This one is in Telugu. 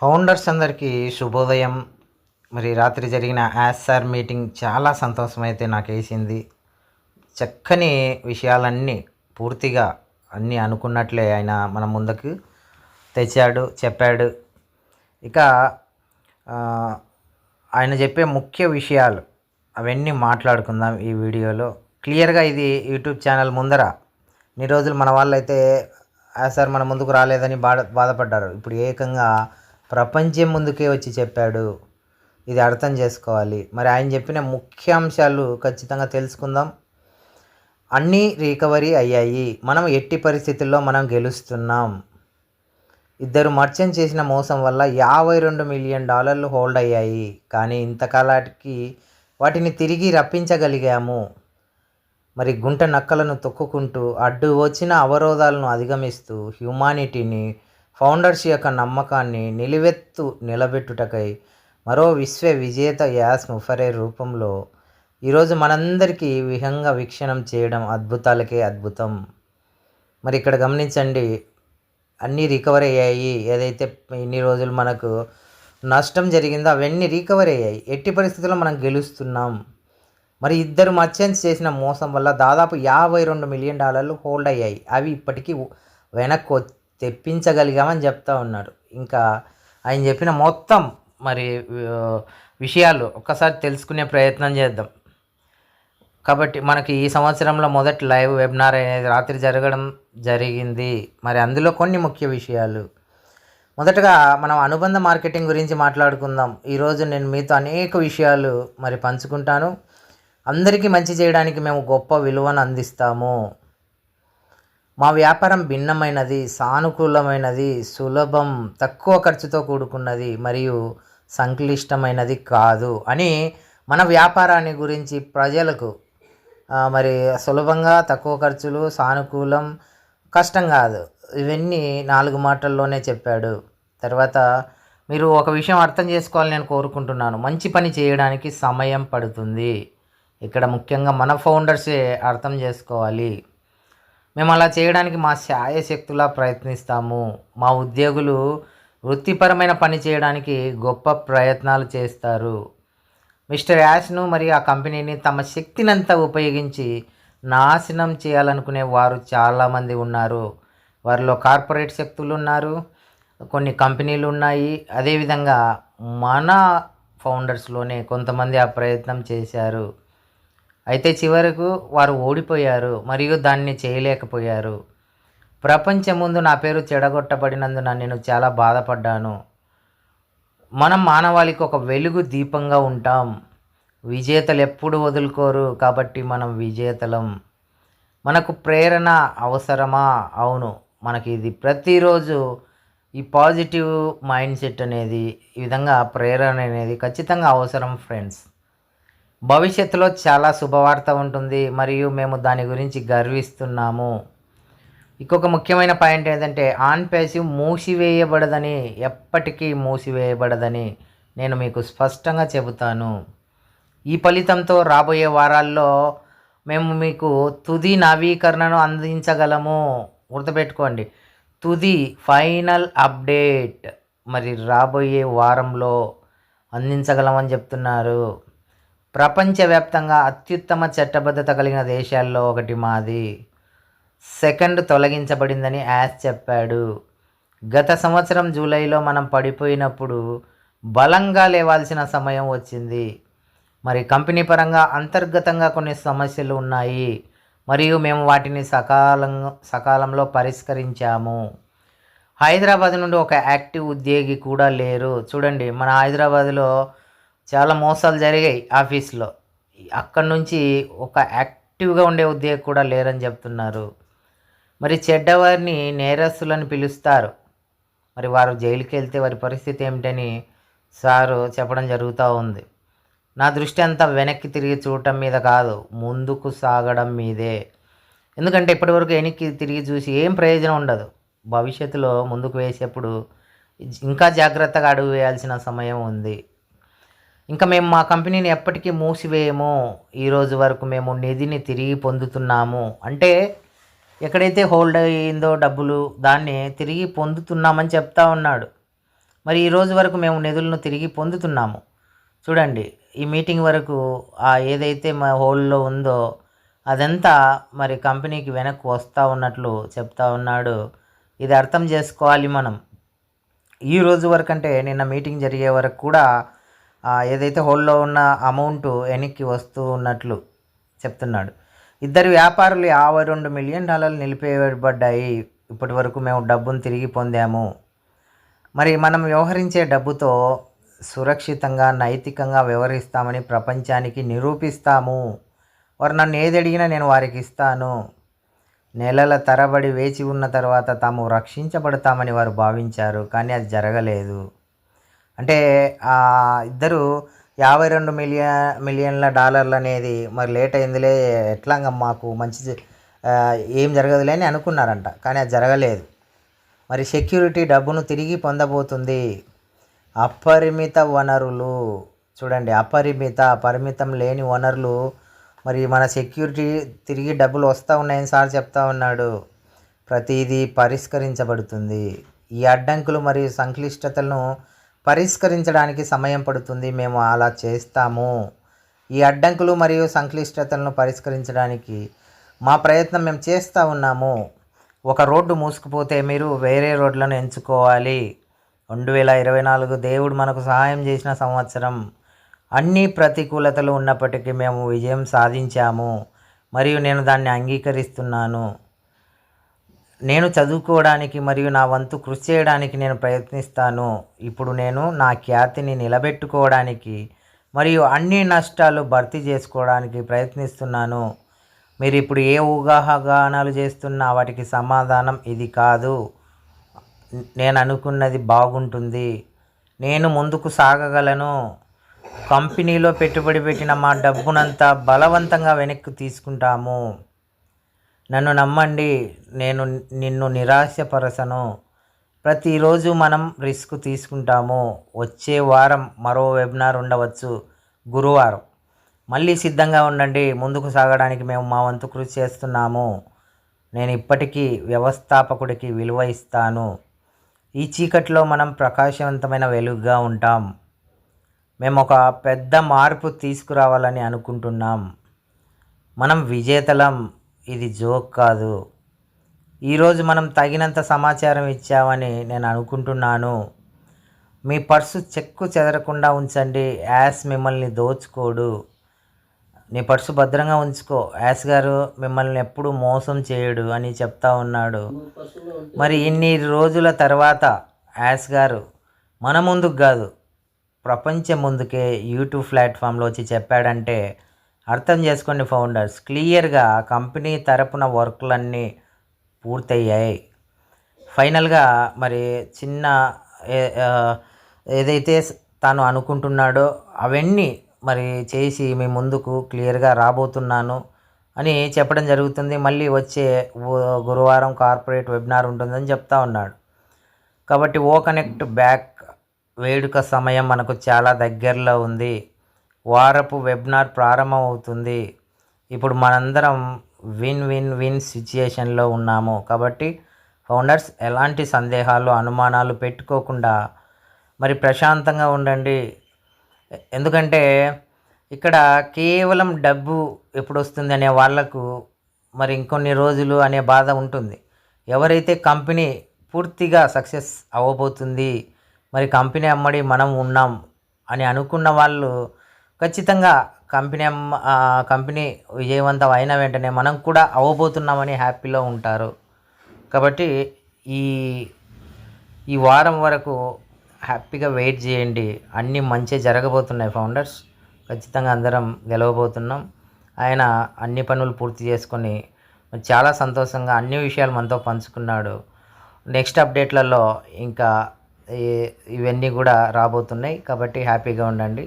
ఫౌండర్స్ అందరికీ శుభోదయం. మరి రాత్రి జరిగిన యాస్ఆర్ మీటింగ్ చాలా సంతోషం అయితే నాకు వేసింది చక్కని విషయాలన్నీ పూర్తిగా అన్నీ అనుకున్నట్లే ఆయన మన ముందుకు తెచ్చాడు చెప్పాడు. ఇక ఆయన చెప్పే ముఖ్య విషయాలు అవన్నీ మాట్లాడుకుందాం ఈ వీడియోలో. క్లియర్గా ఇది యూట్యూబ్ ఛానల్ ముందర. ఇన్ని రోజులు మన వాళ్ళు అయితే సార్ మన ముందుకు రాలేదని బాధ బాధపడ్డారు. ఇప్పుడు ఏకంగా ప్రపంచం ముందుకే వచ్చి చెప్పాడు. ఇది అర్థం చేసుకోవాలి. మరి ఆయన చెప్పిన ముఖ్య అంశాలు ఖచ్చితంగా తెలుసుకుందాం. అన్నీ రికవరీ అయ్యాయి. మనం ఎట్టి పరిస్థితుల్లో మనం గెలుస్తున్నాం. ఇద్దరు మర్చెంట్ చేసిన మోసం వల్ల యాభై రెండు మిలియన్ డాలర్లు హోల్డ్ అయ్యాయి. కానీ ఇంతకాలానికి వాటిని తిరిగి రప్పించగలిగాము. మరి గుంట నక్కలను తొక్కుకుంటూ అడ్డు వచ్చిన అవరోధాలను అధిగమిస్తూ హ్యుమానిటీని ఫౌండర్స్ యొక్క నమ్మకాన్ని నిలువెత్తు నిలబెట్టుటకై మరో విశ్వ విజేత యాస్ ముఫరే రూపంలో ఈరోజు మనందరికీ విహంగ వీక్షణం చేయడం అద్భుతాలకే అద్భుతం. మరి ఇక్కడ గమనించండి అన్నీ రికవర్ అయ్యాయి. ఏదైతే ఇన్ని రోజులు మనకు నష్టం జరిగిందో అవన్నీ రికవర్ అయ్యాయి. ఎట్టి పరిస్థితుల్లో మనం గెలుస్తున్నాం. మరి ఇద్దరు మర్చెంట్స్ చేసిన మోసం వల్ల దాదాపు యాభై రెండు మిలియన్ డాలర్లు హోల్డ్ అయ్యాయి. అవి ఇప్పటికీ వెనక్కి తెప్పించగలిగామని చెప్తా ఉన్నారు. ఇంకా ఆయన చెప్పిన మొత్తం మరి విషయాలు ఒక్కసారి తెలుసుకునే ప్రయత్నం చేద్దాం. కాబట్టి మనకి ఈ సంవత్సరంలో మొదటి లైవ్ వెబినార్ అనేది రాత్రి జరగడం జరిగింది. మరి అందులో కొన్ని ముఖ్య విషయాలు. మొదటగా మనం అనుబంధ మార్కెటింగ్ గురించి మాట్లాడుకుందాం. ఈరోజు నేను మీతో అనేక విషయాలు మరి పంచుకుంటాను. అందరికీ మంచి చేయడానికి మేము గొప్ప విలువను అందిస్తాము. మా వ్యాపారం భిన్నమైనది సానుకూలమైనది సులభం తక్కువ ఖర్చుతో కూడుకున్నది మరియు సంక్లిష్టమైనది కాదు అని మన వ్యాపారాన్ని గురించి ప్రజలకు మరి సులభంగా తక్కువ ఖర్చులు సానుకూలం కష్టం కాదు. ఇవన్నీ నాలుగు మాటల్లోనే చెప్పాడు. తర్వాత మీరు ఒక విషయం అర్థం చేసుకోవాలని నేను కోరుకుంటున్నాను. మంచి పని చేయడానికి సమయం పడుతుంది. ఇక్కడ ముఖ్యంగా మన ఫౌండర్సే అర్థం చేసుకోవాలి. మేము అలా చేయడానికి మా శాయశక్తులా ప్రయత్నిస్తాము. మా ఉద్యోగులు వృత్తిపరమైన పని చేయడానికి గొప్ప ప్రయత్నాలు చేస్తారు. మిస్టర్ యాష్ను మరియు ఆ కంపెనీని తమ శక్తినంతా ఉపయోగించి నాశనం చేయాలనుకునే వారు చాలామంది ఉన్నారు. వారిలో కార్పొరేట్ శక్తులు ఉన్నారు కొన్ని కంపెనీలు ఉన్నాయి. అదేవిధంగా మన ఫౌండర్స్లోనే కొంతమంది ఆ ప్రయత్నం చేశారు. అయితే చివరకు వారు ఓడిపోయారు మరియు దాన్ని చేయలేకపోయారు. ప్రపంచం ముందు నా పేరు చెడగొట్టబడినందున నేను చాలా బాధపడ్డాను. మనం మానవాళికి ఒక వెలుగు దీపంగా ఉంటాం. విజేతలు ఎప్పుడు వదులుకోరు కాబట్టి మనం విజేతలం. మనకు ప్రేరణ అవసరమా? అవును. మనకి ఇది ప్రతిరోజు ఈ పాజిటివ్ మైండ్ సెట్ అనేది ఈ విధంగా ప్రేరణ అనేది ఖచ్చితంగా అవసరం ఫ్రెండ్స్. భవిష్యత్తులో చాలా శుభవార్త ఉంటుంది మరియు మేము దాని గురించి గర్విస్తున్నాము. ఇంకొక ముఖ్యమైన పాయింట్ ఏంటంటే ఆన్ ప్యాసివ్ మూసివేయబడదని ఎప్పటికీ మూసివేయబడదని నేను మీకు స్పష్టంగా చెబుతాను. ఈ ఫలితంతో రాబోయే వారాల్లో మేము మీకు తుది నవీకరణను అందించగలము. గుర్తుపెట్టుకోండి తుది ఫైనల్ అప్డేట్ మరి రాబోయే వారంలో అందించగలమని చెప్తున్నారు. ప్రపంచవ్యాప్తంగా అత్యుత్తమ చట్టబద్ధత కలిగిన దేశాల్లో ఒకటి మాది. సెకండ్ తొలగించబడిందని యాస్ చెప్పాడు. గత సంవత్సరం జూలైలో మనం పడిపోయినప్పుడు బలంగా లేవాల్సిన సమయం వచ్చింది. మరి కంపెనీ పరంగా అంతర్గతంగా కొన్ని సమస్యలు ఉన్నాయి. మరియు మేము వాటిని సకాలం సకాలంలో పరిష్కరించాము. హైదరాబాద్ నుండి ఒక యాక్టివ్ ఉద్యోగి కూడా లేరు. చూడండి మన హైదరాబాద్లో చాలా మోసాలు జరిగాయి ఆఫీస్లో. అక్కడి నుంచి ఒక యాక్టివ్గా ఉండే ఉద్యోగి కూడా లేరని చెప్తున్నారు. మరి చెడ్డవారిని నేరస్తులని పిలుస్తారు. మరి వారు జైలుకి వెళ్తే వారి పరిస్థితి ఏమిటని సారు చెప్పడం జరుగుతూ ఉంది. నా దృష్టి అంతా వెనక్కి తిరిగి చూడటం మీద కాదు ముందుకు సాగడం మీదే. ఎందుకంటే ఇప్పటివరకు వెనక్కి తిరిగి చూసి ఏం ప్రయోజనం ఉండదు. భవిష్యత్తులో ముందుకు వేసేప్పుడు ఇంకా జాగ్రత్తగా అడుగు వేయాల్సిన సమయం ఉంది. ఇంకా మేము మా కంపెనీని ఎప్పటికీ మూసివేయము. ఈ రోజు వరకు మేము నిధిని తిరిగి పొందుతున్నాము. అంటే ఎక్కడైతే హోల్డ్ అయ్యిందో డబ్బులు దాన్ని తిరిగి పొందుతున్నామని చెప్తా ఉన్నాడు. మరి ఈ రోజు వరకు మేము నిధులను తిరిగి పొందుతున్నాము. చూడండి ఈ మీటింగ్ వరకు ఆ ఏదైతే మా హోల్లో ఉందో అదంతా మరి కంపెనీకి వెనక్కి వస్తూ ఉన్నట్లు చెప్తా ఉన్నాడు. ఇది అర్థం చేసుకోవాలి మనం. ఈ రోజు వరకు అంటే నిన్న మీటింగ్ జరిగే వరకు కూడా ఏదైతే హోల్లో ఉన్న అమౌంట్ వెనక్కి వస్తూ ఉన్నట్లు చెప్తున్నాడు. ఇద్దరు వ్యాపారులు యాభై రెండు మిలియన్ డాలర్లు నిలిపివేయబడ్డాయి ఇప్పటి వరకు మేము డబ్బును తిరిగి పొందాము. మరి మనం వ్యవహరించే డబ్బుతో సురక్షితంగా నైతికంగా వ్యవహరిస్తామని ప్రపంచానికి నిరూపిస్తాము. వారు నన్ను ఏది అడిగినా నేను వారికి ఇస్తాను. నెలల తరబడి వేచి ఉన్న తర్వాత తాము రక్షించబడతామని వారు భావించారు కానీ అది జరగలేదు. అంటే ఇద్దరు యాభై రెండు మిలియన్ మిలియన్ల డాలర్లు అనేది మరి లేట్ అయిందిలే ఎట్లాగా మాకు మంచి ఏం జరగదులే అని అనుకున్నారంట కానీ అది జరగలేదు. మరి సెక్యూరిటీ డబ్బును తిరిగి పొందబోతుంది. అపరిమిత వనరులు చూడండి అపరిమిత పరిమితం లేని వనరులు మరి మన సెక్యూరిటీ తిరిగి డబ్బులు వస్తూ ఉన్నాయని సార్ చెప్తా ఉన్నాడు. ప్రతిదీ పరిష్కరించబడుతుంది. ఈ అడ్డంకులు మరియు సంక్లిష్టతలను పరిష్కరించడానికి సమయం పడుతుంది. మేము అలా చేస్తాము. ఈ అడ్డంకులు మరియు సంక్లిష్టతలను పరిష్కరించడానికి మా ప్రయత్నం మేము చేస్తూ ఉన్నాము. ఒక రోడ్డు మూసుకుపోతే మీరు వేరే రోడ్లను ఎంచుకోవాలి. రెండు వేల ఇరవై నాలుగు దేవుడు మనకు సహాయం చేసిన సంవత్సరం అన్ని ప్రతికూలతలు ఉన్నప్పటికీ మేము విజయం సాధించాము. మరియు నేను దాన్ని అంగీకరిస్తున్నాను. నేను చదువుకోవడానికి మరియు నా వంతు కృషి చేయడానికి నేను ప్రయత్నిస్తాను. ఇప్పుడు నేను నా ఖ్యాతిని నిలబెట్టుకోవడానికి మరియు అన్ని నష్టాలు భర్తీ చేసుకోవడానికి ప్రయత్నిస్తున్నాను. మీరు ఇప్పుడు ఏ ఊహాగానాలు చేస్తున్నా వాటికి సమాధానం ఇది కాదు. నేను అనుకున్నది బాగుంటుంది. నేను ముందుకు సాగగలను. కంపెనీలో పెట్టుబడి పెట్టిన మా డబ్బునంతా బలవంతంగా వెనక్కి తీసుకుంటాము. నన్ను నమ్మండి నేను నిన్ను నిరాశపరచను. ప్రతిరోజు మనం రిస్క్ తీసుకుంటాము. వచ్చే వారం మరో వెబినార్ ఉండవచ్చు. గురువారం. మళ్ళీ సిద్ధంగా ఉండండి. ముందుకు సాగడానికి మేము మా వంతు కృషి చేస్తున్నాము. నేను ఇప్పటికీ వ్యవస్థాపకుడికి విలువ ఇస్తాను. ఈ చీకట్లో మనం ప్రకాశవంతమైన వెలుగుగా ఉంటాం. మేము ఒక పెద్ద మార్పు తీసుకురావాలని అనుకుంటున్నాం. మనం విజేతలం. ఇది జోక్ కాదు. ఈరోజు మనం తగినంత సమాచారం ఇచ్చామని నేను అనుకుంటున్నాను. మీ పర్సు చెక్కు చెదరకుండా ఉంచండి. యాస్ మిమ్మల్ని దోచుకోడు. నీ పర్సు భద్రంగా ఉంచుకో. యాస్ గారు మిమ్మల్ని ఎప్పుడు మోసం చేయడు అని చెప్తా ఉన్నాడు. మరి ఇన్ని రోజుల తర్వాత యాస్ గారు మన ముందుకు కాదు ప్రపంచం ముందుకే యూట్యూబ్ ప్లాట్ఫామ్లో వచ్చి చెప్పాడంటే అర్థం చేసుకోండి ఫౌండర్స్. క్లియర్గా కంపెనీ తరపున వర్క్లన్నీ పూర్తయ్యాయి. ఫైనల్గా మరి చిన్న ఏదైతే తాను అనుకుంటున్నాడో అవన్నీ మరి చేసి మీ ముందుకు క్లియర్గా రాబోతున్నాను అని చెప్పడం జరుగుతుంది. మళ్ళీ వచ్చే గురువారం కార్పొరేట్ వెబినార్ ఉంటుందని చెప్తా ఉన్నాడు. కాబట్టి ఓ కనెక్ట్ బ్యాక్ వేడుక సమయం మనకు చాలా దగ్గరలో ఉంది. వారపు వెబినార్ ప్రారంభమవుతుంది. ఇప్పుడు మనందరం విన్ విన్ విన్ సిచ్యుయేషన్లో ఉన్నాము. కాబట్టి ఫౌండర్స్ ఎలాంటి సందేహాలు అనుమానాలు పెట్టుకోకుండా మరి ప్రశాంతంగా ఉండండి. ఎందుకంటే ఇక్కడ కేవలం డబ్బు ఎప్పుడు వస్తుంది అనే వాళ్ళకు మరి ఇంకొన్ని రోజులు అనే బాధ ఉంటుంది. ఎవరైతే కంపెనీ పూర్తిగా సక్సెస్ అవ్వబోతుంది మరి కంపెనీ అమ్మడి మనం ఉన్నాం అని అనుకున్న వాళ్ళు ఖచ్చితంగా కంపెనీ అమ్మ కంపెనీ విజయవంతం అయిన వెంటనే మనం కూడా అవ్వబోతున్నామని హ్యాపీలో ఉంటారు. కాబట్టి ఈ ఈ వారం వరకు హ్యాపీగా వెయిట్ చేయండి. అన్నీ మంచి జరగబోతున్నాయి ఫౌండర్స్. ఖచ్చితంగా అందరం గెలవబోతున్నాం. ఆయన అన్ని పనులు పూర్తి చేసుకొని చాలా సంతోషంగా అన్ని విషయాలు మనతో పంచుకున్నాడు. నెక్స్ట్ అప్డేట్లలో ఇంకా ఇవన్నీ కూడా రాబోతున్నాయి. కాబట్టి హ్యాపీగా ఉండండి.